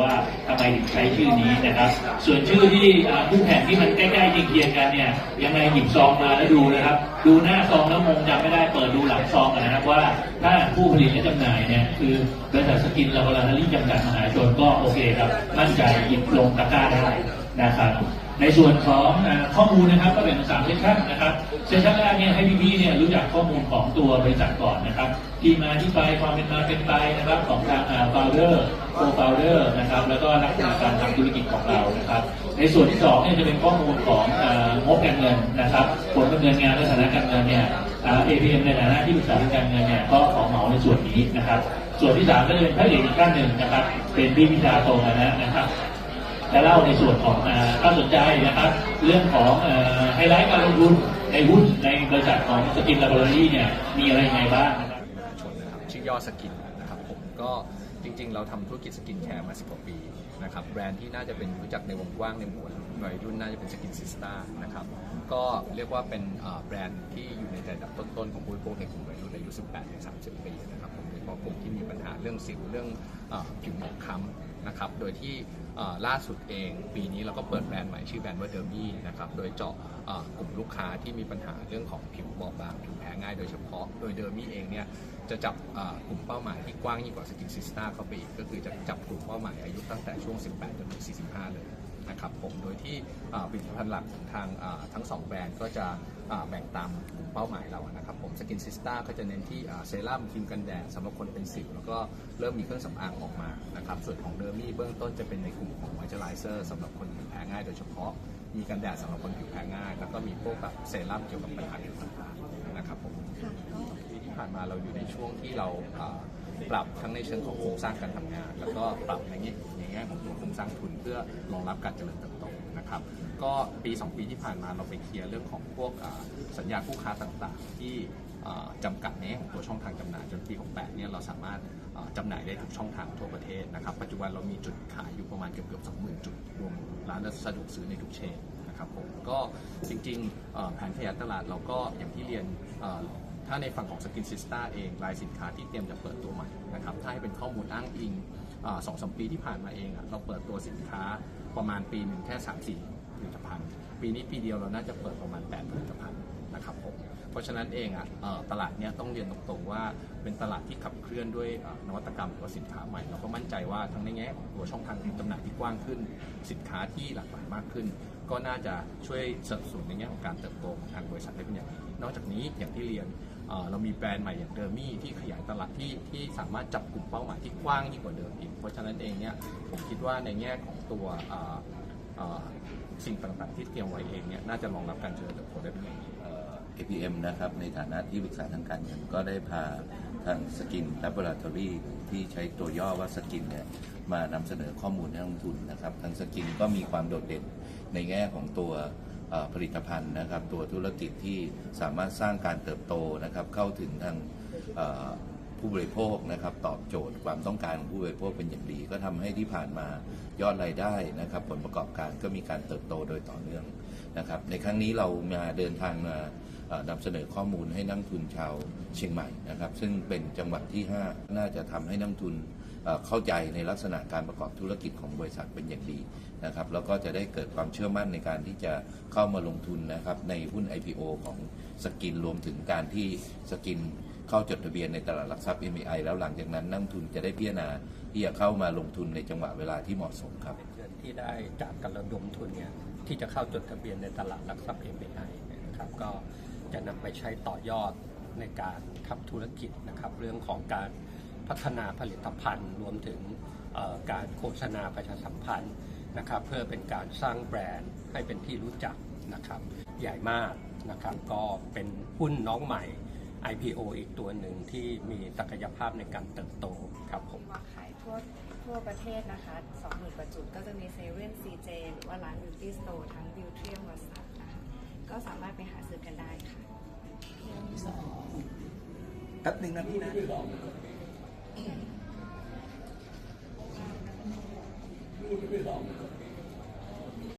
ว่าทำไมถึงใช้ชื่อนี้นะครับ ส่วนชื่อที่คู่แข่งที่มันใกล้ๆเคียงๆกันเนี่ยยังไงหยิบซองมาแล้วดูนะครับ ดูหน้าซองแล้วงงจำไม่ได้เปิดดูหลังซองกันนะครับว่าถ้าผู้ผลิตและจำหน่ายเนี่ยคือบริษัทสกินลาบราลารี่จำกัดมหาชนก็โอเคครับมั่นใจหยิบลงตะกร้าได้นะครับ ในส่วนของข้อมูลนะครับก็แบ่งเป็นสามเซสชั่นนะครับเซสชั่นแรกเนี่ยให้พี่ๆเนี่ยรู้จักข้อมูลของตัวบริษัทก่อนนะครับที่มาที่ไปความเป็นมาเป็นไปนะครับของทางฟาวเดอร์โคฟาวเดอร์นะครับแล้วก็ลักษณะการทำธุรกิจของเรานะครับ ในส่วนที่สองเนี่ยจะเป็นข้อมูลของงบการเงินนะครับผลดำเนินงานและสถานะการเงินเนี่ยอ่า APM ในฐานะที่ปรึกษาการเงินเนี่ยก็ขอเหมาในส่วนนี้นะครับ ส่วนที่สามก็จะเป็นพระเอกอีกท่านหนึ่งนะครับ เป็นพี่พิชาโตมานะนะครับ จะเล่าในส่วนของถ้าสนใจนะครับ เรื่องของไฮไลท์การลงทุนในหุ้นในบริษัทของสกินลาบรารีเนี่ยมีอะไรยังไงบ้างนะครับชนนะครับชื่อย่อสกินนะครับผมก็จริงๆ เราทำธุรกิจสกินแคร์มา10กว่าปีนะครับแบรนด์ที่น่าจะเป็นรู้จักในวงกว้างในหมวดวัยรุ่นน่าจะเป็นสกินซิสตานะครับก็เรียกว่าเป็นแบรนด์ที่อยู่ในระดับต้นๆ ของผู้บริโภคในกลุ่มวัยรุ่นอายุ 18-30 ปีนะครับผมโดยเฉพาะกลุ่มที่มีปัญหาเรื่องสิวเรื่องผิวหมองคล้ำ นะครับ โดยที่ล่าสุดเองปีนี้เราก็เปิดแบรนด์ใหม่ชื่อแบรนด์ว่าเดอร์มี่นะครับ โดยเจาะกลุ่มลูกค้าที่มีปัญหาเรื่องของผิวบอบบางผิวแพ้ง่ายโดยเฉพาะ โดยเดอร์มี่เองเนี่ยจะจับกลุ่มเป้าหมายที่กว้างยิ่งกว่าสกินซิสตาเข้าไปอีก ก็คือจะจับกลุ่มเป้าหมายอายุตั้งแต่ช่วง 18จนถึง45 เลย นะครับผมโดยที่เอ่อผลิตภัณฑ์หลักของทางเอ่อทั้ง 2 แบรนด์ก็จะเอ่อแบ่งตามกลุ่มเป้าหมายเรานะครับผมสกินซิสตาก็จะเน้นที่เอ่อเซรั่มครีมกันแดดสำหรับคนเป็นสิวแล้วก็เริ่มมีเครื่องสำอางออกมานะครับส่วนของเดอร์มี่เบื้องต้นจะเป็นในกลุ่มของมอยเจอไรเซอร์สำหรับคนผิวแพ้ง่ายโดยเฉพาะมีกันแดดสำหรับคนผิวแพ้ง่าย แล้วก็มีพวกแบบเซรั่มเกี่ยวกับปัญหาผิวต่างๆนะครับผมค่ะก็ปีที่ผ่านมาเราอยู่ในช่วงที่เราเอ่อ ปรับทั้งในเชิงของโครงสร้างการทำงาน แล้วก็ปรับในแง่ในแง่ของตัวโครงสร้างทุนเพื่อรองรับการเจริญเติบโตนะครับก็ปี 2 ปีที่ผ่านมาเราไปเคลียร์เรื่องของพวกสัญญาคู่ค้าต่างๆ ที่จำกัดในของตัวช่องทางจำหน่ายจนปี 68 เนี่ยเราสามารถจำหน่ายได้ทุกช่องทางทั่วประเทศนะครับ ปัจจุบันเรามีจุดขายอยู่ประมาณเกือบเกือบ20,000 จุด รวมร้านสะดวกซื้อในทุกเชนนะครับผมก็จริงๆแผนขยายตลาดเราก็อย่างที่เรียน ถ้าในฝั่งของสกินซิสตาเองรายสินค้าที่เตรียมจะเปิดตัวใหม่นะครับถ้าให้เป็นข้อมูลอ้างอิงสองสมปีที่ผ่านมาเองอเราเปิดตัวสินค้าประมาณปีหนึ่งแค่3ามสี่ผลิตภัณฑ์ปีนี้ปีเดียวเราน่าจะเปิดประมาณ 8 ผลิตภัณฑ์นะครับผมเพราะฉะนั้นเองอะเอ่อตลาดเนี้ยต้องเรียนตรงๆว่าเป็นตลาดที่ขับเคลื่อนด้วยนวัตกรรมหรือว่าสินค้าใหม่เราก็มั่นใจว่าทั้งในแง่ของตัวช่องทางจำหน่ายที่กว้างขึ้น สินค้าที่หลากหลายมากขึ้น ก็น่าจะช่วยสนับสนุนในแง่ของการเติบโตของทางบริษัทได้เป็นอย่างดีนอกจากนี้อย่างที่เรียน เรามีแบรนด์ใหม่อย่างเดอร์มี่ที่ขยายตลาดที่ที่สามารถจับกลุ่มเป้าหมายที่กว้างยิ่งกว่าเดิมอีก เพราะฉะนั้นเองเนี่ยผมคิดว่าในแง่ของตัวสิ่งต่างๆที่เตรียมไว้เองเนี่ยน่าจะรองรับการเจริญเติบโตได้เป็นอย่างดีเอ่อ APM นะครับในฐานะที่ปรึกษาทางการเงินก็ได้พาทางสกิน Laboratory ที่ใช้ตัวย่อว่าสกินเนี่ยมานำเสนอข้อมูลให้นักลงทุนนะครับทางสกินก็มีความโดดเด่นในแง่ของตัว ผลิตภัณฑ์นะครับ ตัวธุรกิจที่สามารถสร้างการเติบโตนะครับ เข้าถึงทางผู้บริโภคนะครับ ตอบโจทย์ความต้องการของผู้บริโภคเป็นอย่างดี ก็ทำให้ที่ผ่านมายอดรายได้นะครับ ผลประกอบการก็มีการเติบโตโดยต่อเนื่องนะครับ ในครั้งนี้เรามาเดินทางมานำเสนอข้อมูลให้นักทุนชาวเชียงใหม่นะครับ ซึ่งเป็นจังหวัดที่ 5 น่าจะทำให้นักทุน เข้าใจในลักษณะการประกอบธุรกิจของบริษัทเป็นอย่างดีนะครับแล้วก็จะได้เกิดความเชื่อมั่นในการที่จะเข้ามาลงทุนนะครับในหุ้น IPO ของสกินรวมถึงการที่สกินเข้าจดทะเบียนในตลาดหลักทรัพย์ MI แล้วหลังจากนั้นนักทุนจะได้พิจารณาที่จะเข้ามาลงทุนในจังหวะเวลาที่เหมาะสมครับเงินที่ได้จากการระดมทุนเนี่ยที่จะเข้าจดทะเบียนในตลาดหลักทรัพย์ MBI เนี่ยนะครับก็จะนำไปใช้ต่อยอดในการทำธุรกิจนะครับเรื่องของการ พัฒนาผลิตภัณฑ์ รวมถึงเอ่อการโฆษณาประชาสัมพันธ์นะครับ เพื่อเป็นการสร้างแบรนด์ให้เป็นที่รู้จักนะครับ ใหญ่มากนะครับ ก็เป็นหุ้นน้องใหม่ IPO อีกตัวหนึ่งที่มีศักยภาพในการเติบโตครับผมวางขายทั่วทั่วประเทศนะคะ20,000กว่าจุดก็จะมีเซเว่นซีเจหรือว่าร้านบิวตี้สโตร์ทั้งบิวเทียมวัสันนะคะก็สามารถไปหาซื้อกันได้ค่ะแป๊บหนึ่งนะพี่นะพู ดไม่หลอก